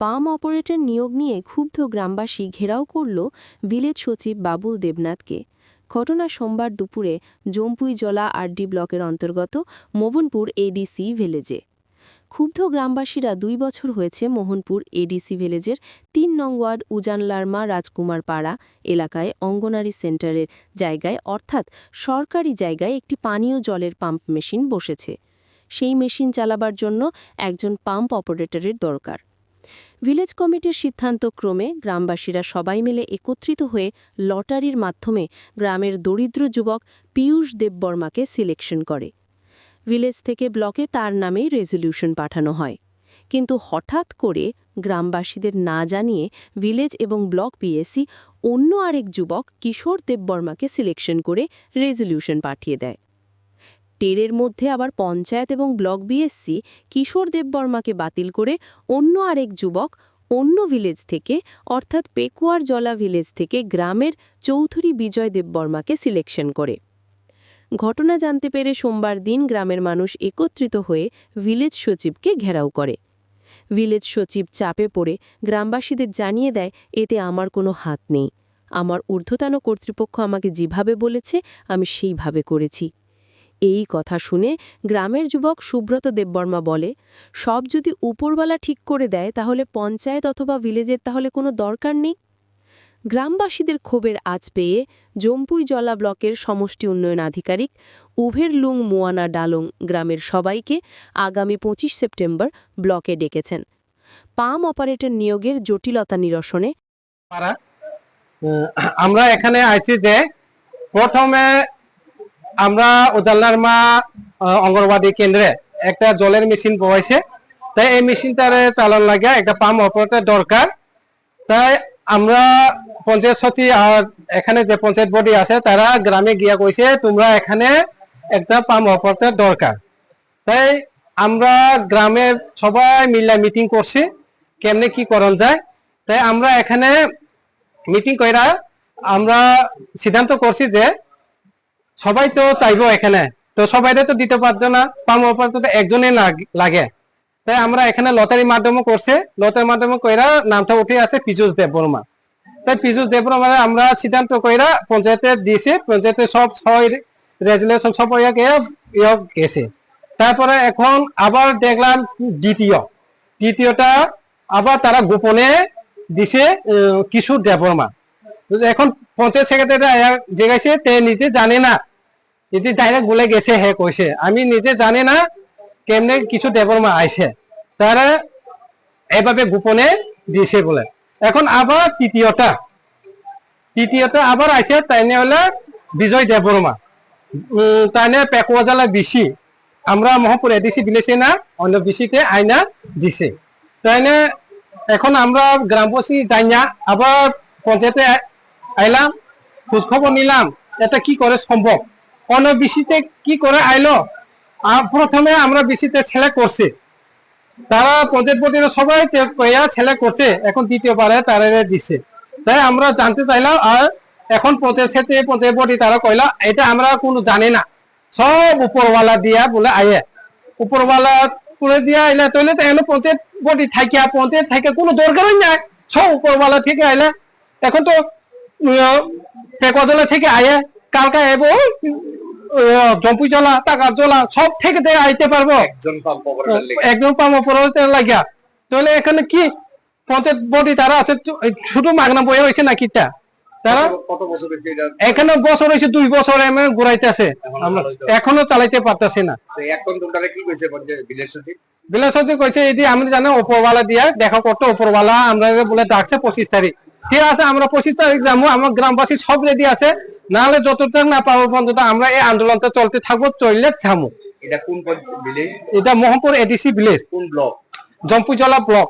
পাম operator নিয়োগ নিয়ে ক্ষুব্ধ গ্রামবাসী ঘেরাও করল ভিলেজ সচিব বাবুল দেবনাথকে। ঘটনা সোমবার দুপুরে জম্পুই জম্পুইজলা আরডি ব্লকের অন্তর্গত মোহনপুর এডিসি ভিলেজে। ক্ষুব্ধ গ্রামবাসীরা দুই বছর হয়েছে মোহনপুর এডিসি ভিলেজের তিন নং ওয়ার্ড উজানলারমা রাজকুমার পাড়া এলাকায় অঙ্গনারী সেন্টারের জায়গায় অর্থাৎ সরকারি জায়গায় একটি পানীয় জলের পাম্প মেশিন বসেছে। সেই মেশিন চালাবার জন্য একজন পাম্প অপারেটরের দরকার। ভিলেজ কমিটির সিদ্ধান্ত ক্রমে গ্রামবাসীরা সবাই মিলে একত্রিত হয়ে লটারির মাধ্যমে গ্রামের দরিদ্র যুবক পীয়ূষ দেববর্মাকে সিলেকশন করে। ভিলেজ থেকে ব্লকে তার নামেই রেজলিউশন পাঠানো হয়। কিন্তু হঠাৎ করে গ্রামবাসীদের না জানিয়ে ভিলেজ এবং ব্লক পিএসসি অন্য আরেক যুবক কিশোর দেববর্মাকে সিলেকশন করে রেজলিউশন পাঠিয়ে দেয়। টেরের মধ্যে আবার পঞ্চায়েত এবং ব্লক বিএসসি কিশোর দেববর্মাকে বাতিল করে অন্য আরেক যুবক অন্য ভিলেজ থেকে, অর্থাৎ পেকুয়ার জলা ভিলেজ থেকে গ্রামের চৌধুরী বিজয় দেববর্মাকে সিলেকশন করে। ঘটনা জানতে পেরে সোমবার দিন গ্রামের মানুষ একত্রিত হয়ে ভিলেজ সচিবকে ঘেরাও করে। ভিলেজ সচিব চাপে পড়ে গ্রামবাসীদের জানিয়ে দেয়, এতে আমার কোনো হাত নেই। আমার ঊর্ধ্বতন কর্তৃপক্ষ আমাকে যেভাবে বলেছে, আমি সেইভাবে করেছি। এই কথা শুনে গ্রামের যুবক সুব্রত দেববর্মা বলে, সব যদি উপরওয়ালা ঠিক করে দেয় তাহলে পঞ্চায়েত অথবা ভিলেজের তাহলে কোনো দরকার নেই? গ্রামবাসীদের ক্ষোভের আজ পেয়ে জম্পুই জলা ব্লকের সমষ্টি উন্নয়ন আধিকারিক উভের লুং মোয়ানা ডালং গ্রামের সবাইকে আগামী পঁচিশ সেপ্টেম্বর ব্লকে ডেকেছেন। পাম অপারেটর নিয়োগের জটিলতা নিরসনে আমরা এখানে আইছি যে প্রথমে আমরা উজাল্লার মা আহ, অঙ্গনবাদী কেন্দ্রে একটা জলের মেশিন বসাইছে তাই এই মেশিনটার চালান লাগে একটা পাম্প অপারেটর দরকার। তাই আমরা পঞ্চায়েত সচিব আর এখানে যে পঞ্চায়েত বডি আছে তারা গ্রামে গিয়া কইছে তোমরা এখানে একটা পাম্প অপারেটর দরকার। তাই আমরা গ্রামের সবাই মিলে মিটিং করছি কেমনে কি করণ যায়। তাই আমরা এখানে মিটিং কইরা আমরা সিদ্ধান্ত করছি যে সবাই তো চাইব এখানে। তো সবাই তো দিতে পারতো না, পাম অপারেটর তো একজনে লাগ- তাই আমরা এখানে লটারির মাধ্যমে করছে লটারির মাধ্যমে কইরা নামটা উঠে আছে পীযুষ দেববর্মা। তাই পীযুষ দেববর্মা আমরা সিদ্ধান্ত কইরা পঞ্চায়েতে দিয়েছে, পঞ্চায়েতে সব ছয় রেজুলেশন সব ইয়ে গেছে। তারপরে এখন আবার দেখলাম দ্বিতীয়। দ্বিতীয়টা আবার তারা গোপনে দিছে কিশোর দেববর্মা। এখন পঞ্চায়েত সেক্রেটারি জেগাইছে, তে নিজে জানে না যদি ডাইরেক্ট বলে গেছে হে কইছে আমি নিজে জানি না কেমনে কিছু দেববর্মা আইছে তারা এভাবে গোপনে দিছে বলে। এখন আবার তৃতীয়টা তৃতীয়টা আবার আইছে তাইনে হলে বিজয় দেববর্মা তাইনে পেকুয়াজালা বিশি আমরা মহাপুর এডিসি দিলেছি না, অন্য বিশিতে আইনা দিছে। তাইনে এখন আমরা গ্রামবাসী যাই না আবার পঞ্চায়েতে আইলাম খোঁজ খবর নিলাম, এটা কি করে সম্ভব অন্য বিশিতে কি করে আইলো? প্রথমে আমরা বিশিতে ছেলে করছে। তারা পঞ্চায়েত বোর্ডের সবাই ছেলে করছে, এখন দ্বিতীয়বারে তারা দিছে। তাই আমরা জানতে চাইলাম, আর এখন পঞ্চায়েত পঞ্চায়েত বোর্ডে তারা কইলা, এটা আমরা কোনো জানি না। সব উপরওয়ালা দিয়া বলে আয়ে উপরওয়ালা করে দিয়া আইলে তাহলে তো এনে পঞ্চায়েত বডি থাকিয়া পঞ্চায়েত থাকিয়া কোনো দরকারই নাই। সব উপরওয়ালা থেকে আইলে। এখন তো পেকজলা থেকে আয়ে কালকা এবো জলা সব থেকে দিয়ে আইতে পারব। একজন লাগিয়া তাহলে এখানে কি পঞ্চায়েত বডি তারা আছে? শুধু মাগনা হয়েছে নাকি তা তারা? এখানে বছর হয়েছে দুই বছর এমন ঘুরাইতেছে। এখন চালাইতে পারতেছি না। তো এখন তোমরা কি কইছে সচিব? এদি আমি জানি উপরওয়ালা দিয়া দেখা করতে উপরওয়ালা আমরা বলে ডাকছে পঁচিশ তারিখ। ঠিক আছে আমরা পঁচিশ তারিখ যাব আমার গ্রামবাসী সব রেডি আছে। নাহলে যত না পাবো পর্যন্ত আমরা এই আন্দোলনটা চলতে থাকব চললে থামো। এটা কোন এটা মোহনপুর এডিসি ভিলেজ কোন ব্লক জম্পুজলা ব্লক